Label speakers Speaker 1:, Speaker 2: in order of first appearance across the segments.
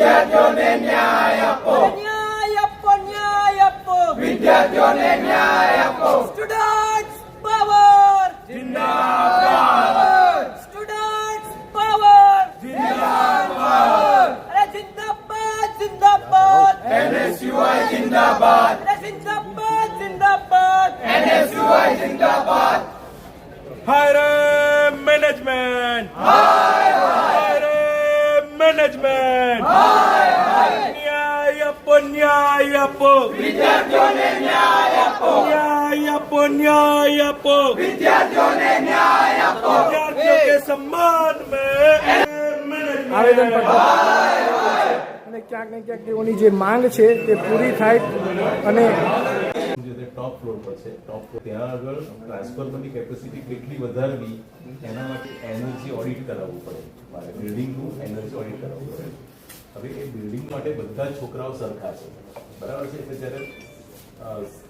Speaker 1: વિદ્યાર્થીઓને ન્યાય આપો
Speaker 2: ન્યાય આપો ન્યાય આપો
Speaker 1: વિદ્યાર્થીઓને ન્યાય આપો
Speaker 2: સ્ટુડન્ટ્સ પાવર
Speaker 1: જિંદાબાદ
Speaker 2: સ્ટુડન્ટ્સ પાવર
Speaker 1: જિંદાબાદ
Speaker 2: અરે જિંદાબાદ જિંદાબાદ
Speaker 1: એનએસયુઆઈ જિંદાબાદ
Speaker 2: અરે જિંદાબાદ જિંદાબાદ
Speaker 1: એનએસયુઆઈ
Speaker 3: મેનેજમેન્ટ. ન્યાય આપો ન્યાય
Speaker 4: અને ક્યાંક ને ક્યાંક જે માંગ છે તે પૂરી થાય અને
Speaker 5: ટોપ ફ્લોર પર છે. ટોપ ફ્લોર ત્યાં આગળ ટ્રાન્સફોર્મરની કેપેસિટી કેટલી વધારવી એના માટે એનર્જી ઓડિટ કરાવવું પડે. મારે બિલ્ડિંગનું એનર્જી ઓડિટ કરાવવું પડે. હવે એ બિલ્ડિંગ માટે બધા છોકરાઓ સરખા છે. બરાબર છે? એટલે જ્યારે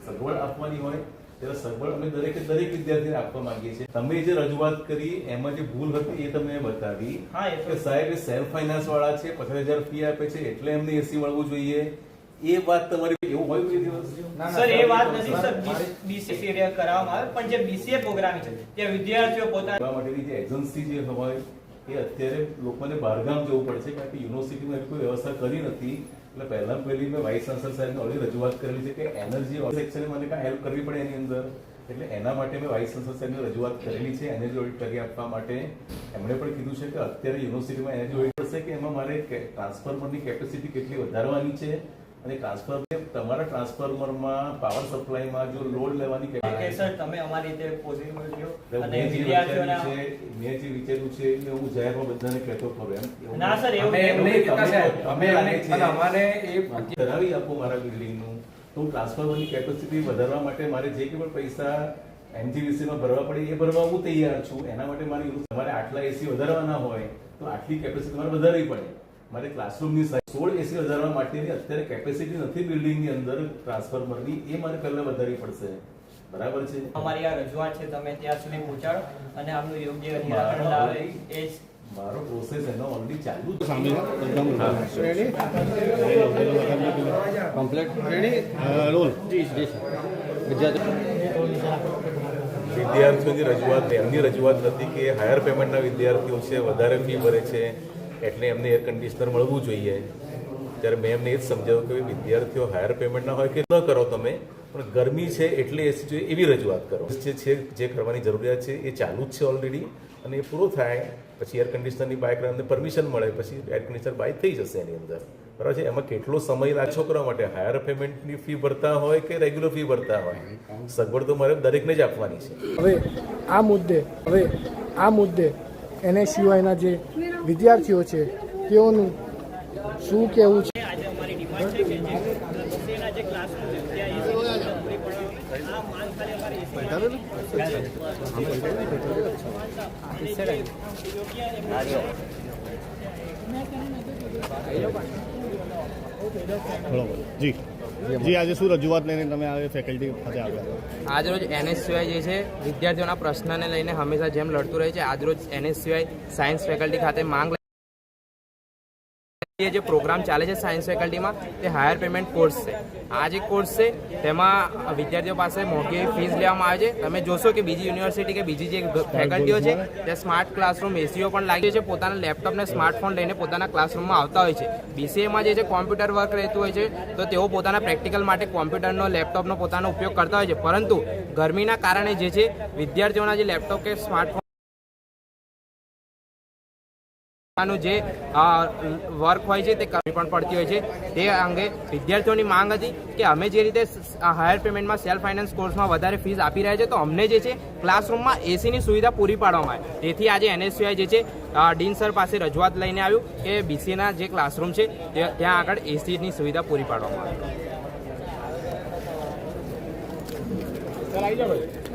Speaker 5: સગવડ આપવાની હોય ત્યારે સગવડ અમે દરેકે દરેક વિદ્યાર્થીને આપવા માંગીએ છીએ. તમે જે રજૂઆત કરી એમાં જે ભૂલ હતી એ તમે બતાવી હા એટલે સાહેબ એ સેલ્ફ ફાઇનાન્સ વાળા છે પચાસ હજાર ફી આપે છે એટલે એમને એસી મળવું જોઈએ. એ વાત તમારી એવું હોય કોઈ દિવસ
Speaker 6: સર એ વાત નથી સર. બીસીએ કરાવવામાં આવે પણ જે બીસીએ પ્રોગ્રામ છે ત્યાં વિદ્યાર્થીઓ પોતાના
Speaker 5: માટેની જે એજન્સી જે હોય એ અત્યારે લોકોને બહારગામ જવું પડશે કારણ કે યુનિવર્સિટીમાં એવી કોઈ વ્યવસ્થા કરી નથી. એટલે પહેલા પહેલી મેં વાઇસ ચાન્સલર સાહેબને ઓલરેડી રજૂઆત કરેલી છે કે એનર્જી સેક્શને મને કાંઈ હેલ્પ કરવી પડે એની અંદર. એટલે એના માટે મેં વાઇસ ચાન્સલર સાહેબને રજૂઆત કરેલી છે એનર્જી ઓડિટ કરી આપવા માટે. એમણે પણ કીધું છે કે અત્યારે યુનિવર્સિટીમાં એનર્જી ઓડિટ થશે કે એમાં મારે ટ્રાન્સફોર્મરની કેપેસિટી કેટલી વધારવાની છે અને ટ્રાન્સફર તમારા ટ્રાન્સફોર્મરમાં પાવર સપ્લાયમાં જો લોડ લેવાની
Speaker 6: કે સર તમે અમારી રીતે પોઝિટિવ અને
Speaker 5: મેં જે વિચાર્યું છે મેં જે વિચાર્યું છે એ હું જાહેરમાં બધાને કહેતો ખરો એમ.
Speaker 6: ના સર એવું
Speaker 5: અમે
Speaker 7: અને અમારે એ
Speaker 5: કરાવી આપો મારા બિલ્ડિંગનું. તો ટ્રાન્સફોર્મરની કેપેસિટી વધારવા માટે મારે જે કે પણ પૈસા NGVC માં ભરવા પડે એ ભરવા હું તૈયાર છું. એના માટે મારી તમારે આટલા એસી વધારવાના હોય તો આટલી કેપેસિટી મારે વધારવી પડે. મારે ક્લાસરૂમની સાઈઝ સોળ એસી વધારવા માટેની અત્યારે કેપેસિટી નથી બિલ્ડિંગની અંદર ટ્રાન્સફોર્મરની એ મારે પહેલા વધારવી પડશે. બરાબર છે?
Speaker 6: અમારી આ રજૂઆત છે તમે ત્યાં સુધી પહોંચાડો અને આમનું યોગ્ય નિરાકરણ લાવે. એ જ.
Speaker 5: મારો પ્રોસેસ એનો ઓલરેડી ચાલુ જ વિદ્યાર્થીઓની રજૂઆત એમની રજૂઆત નથી કે હાયર પેમેન્ટના વિદ્યાર્થીઓ છે વધારે ફી ભરે છે. એટલે એમને એર કન્ડિશનર મળવું જોઈએ. ત્યારે મેં એમને એ જ સમજાવ્યું કે વિદ્યાર્થીઓ હાયર પેમેન્ટના હોય કે ન કરો તમે, પણ ગરમી છે એટલે એસી જોઈએ એવી રજૂઆત કરો. જે છે, જે કરવાની જરૂરિયાત છે, એ ચાલુ જ છે ઓલરેડી અને એ પૂરો થાય. પછી એર કન્ડિશનરની બાઇક અમને પરમિશન મળે, પછી એર કન્ડિશનર બાઇક થઈ જશે એની અંદર. બરાબર છે? એમાં કેટલો સમય લાગે છોકરા માટે? હાયર પેમેન્ટની ફી ભરતા હોય કે રેગ્યુલર ફી ભરતા હોય? સગવડ તો મારે દરેકને જ આપવાની છે.
Speaker 4: હવે આ મુદ્દે, હવે આ મુદ્દે એનએસયુઆઈના જે વિદ્યાર્થીઓ છે તેઓનું શું કહેવું છે?
Speaker 6: જે. જે
Speaker 8: આજે શું રજૂઆત લઈને તમે આ ફેકલ્ટી ખાતે આવ્યા?
Speaker 7: આજરોજ એનએસસીઆઈ જે છે, વિદ્યાર્થીઓના પ્રશ્નને લઈને હંમેશા જેમ લડતું રહે છે આજરોજ એનએસસીઆઈ સાયન્સ ફેકલ્ટી ખાતે માંગ એ જે પ્રોગ્રામ ચાલે છે સાયન્સ ફેકલ્ટીમાં, તે હાયર પેમેન્ટ કોર્સ છે. આ જે કોર્સ છે, તેમાં વિદ્યાર્થીઓ પાસે મોટી ફીસ લેવામાં આવે છે. તમે જોશો કે બીજી યુનિવર્સિટી કે બીજી જે ફેકલ્ટીઓ છે, ત્યાં સ્માર્ટ ક્લાસરૂમ એસીઓ પણ લાગી છે. પોતાના લેપટોપ ને સ્માર્ટફોન લઈને પોતાના ક્લાસરૂમમાં આવતા હોય છે. બીસીએમાં જે છે કોમ્પ્યુટર વર્ક રહેતું હોય છે, તો તેઓ પોતાના પ્રેક્ટિકલ માટે કોમ્પ્યુટરનો લેપટોપનો પોતાનો ઉપયોગ કરતા હોય છે. પરંતુ ગરમીના કારણે જે છે, વિદ્યાર્થીઓના જે લેપટોપ કે સ્માર્ટફોન નું જે વર્ક હોય છે તે કરવી પણ પડતી હોય છે. તે અંગે વિદ્યાર્થીઓની માંગ હતી કે અમે જે રીતે હાયર પેમેન્ટમાં સેલ્ફ ફાઇનાન્સ કોર્સમાં વધારે ફીસ આપી રહ્યા છે, તો અમને જે છે ક્લાસરૂમમાં એસીની સુવિધા પૂરી પાડવામાં આવે. તેથી આજે એનએસયુઆઈ જે છે ડીન સર પાસે રજૂઆત લઈને આવ્યું કે બીસીના જે ક્લાસરૂમ છે ત્યાં આગળ એસીની સુવિધા પૂરી પાડવામાં આવે.